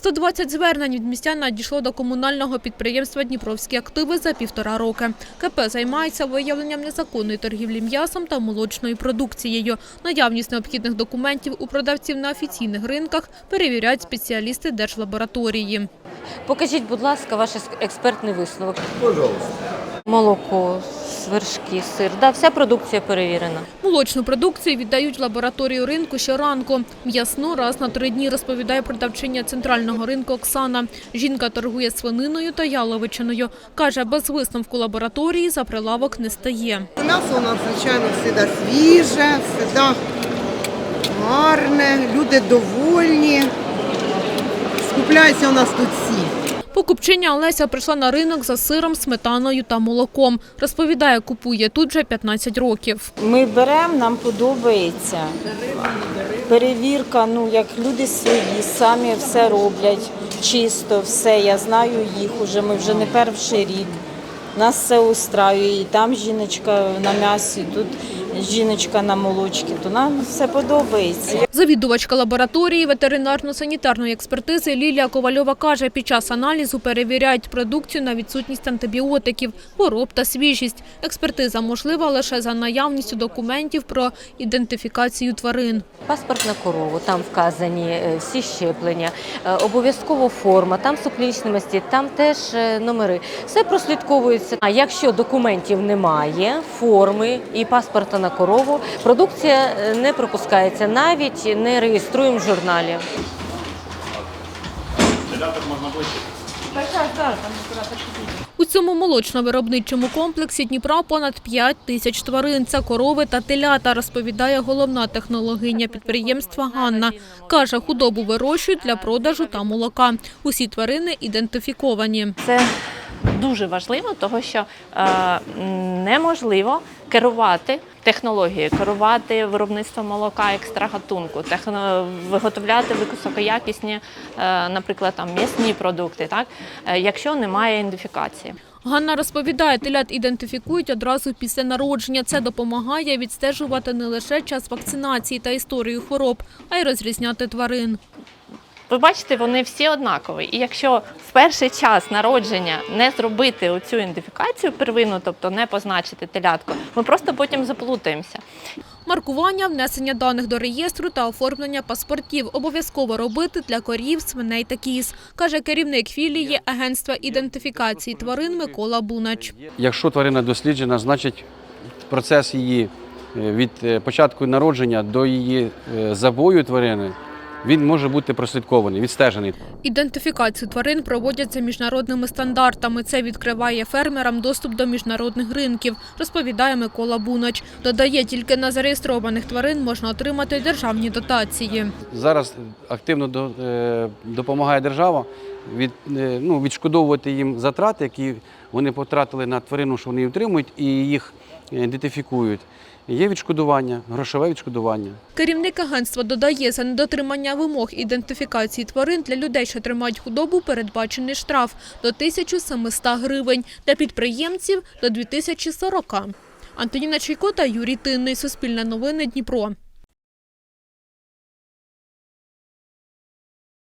120 звернень від містян надійшло до комунального підприємства «Дніпровські активи» за півтора роки. КП займається виявленням незаконної торгівлі м'ясом та молочною продукцією. Наявність необхідних документів у продавців на офіційних ринках перевіряють спеціалісти держлабораторії. Покажіть, будь ласка, ваш експертний висновок. Пожалуйста. Молоко, вершки, сир. Да, вся продукція перевірена. Молочну продукцію віддають в лабораторію ринку щоранку. М'ясну раз на три дні, розповідає продавчиня центрального ринку Оксана. Жінка торгує свининою та яловичиною. Каже, без висновку лабораторії за прилавок не стає. М'ясо у нас, звичайно, завжди свіже, завжди гарне, люди довольні. Скупляються у нас тут всі. Покупчиня Олеся прийшла на ринок за сиром, сметаною та молоком. Розповідає, купує тут вже 15 років. Ми беремо, нам подобається. Перевірка, ну як люди свої, самі все роблять, чисто, все. Я знаю їх уже. Ми вже не перший рік. Нас все устраює. І там жіночка на м'ясі, тут жіночка на молочці. То нам все подобається. Завідувачка лабораторії ветеринарно-санітарної експертизи Лілія Ковальова каже, під час аналізу перевіряють продукцію на відсутність антибіотиків, хвороб та свіжість. Експертиза можлива лише за наявністю документів про ідентифікацію тварин. Паспорт на корову, там вказані е, всі щеплення, е, обов'язково форма, там суплічності, там теж е, номери. Все прослідковується. А якщо документів немає, форми і паспорта на корову, продукція не пропускається, навіть не реєструємо в журналі. У цьому молочно-виробничому комплексі Дніпра понад 5 тисяч тварин. Це корови та телята, розповідає головна технологиня підприємства Ганна. Каже, худобу вирощують для продажу та молока. Усі тварини ідентифіковані. Це дуже важливо, тому що е, неможливо керувати технологією, керувати виробництвом молока екстрагатунку, техно, виготовляти високоякісні, е, наприклад, там м'ясні продукти, так, е, якщо немає ідентифікації. Ганна розповідає, телят ідентифікують одразу після народження. Це допомагає відстежувати не лише час вакцинації та історію хвороб, а й розрізняти тварин. Ви бачите, вони всі однакові. І якщо в перший час народження не зробити оцю ідентифікацію первинну, тобто не позначити телятку, ми просто потім заплутаємося. Маркування, внесення даних до реєстру та оформлення паспортів обов'язково робити для корів, свиней та кіз, каже керівник філії Агентства ідентифікації тварин Микола Бунач. Якщо тварина досліджена, значить процес її е, від е, початку народження до її е, забою тварини він може бути прослідкований, відстежений. Ідентифікацію тварин проводять за міжнародними стандартами. Це відкриває фермерам доступ до міжнародних ринків, розповідає Микола Бунач. Додає, тільки на зареєстрованих тварин можна отримати державні дотації. Зараз активно е, допомагає держава від, е, ну, відшкодовувати їм затрати, які вони потратили на тварину, що вони утримують, і їх ідентифікують. Є відшкодування, грошове відшкодування. Керівник агентства додає, за недотримання вимог ідентифікації тварин для людей, що тримають худобу, передбачений штраф до 1700 гривень, для підприємців – до 2040. Антоніна Чайко та Юрій Тинний. Суспільне новини Дніпро.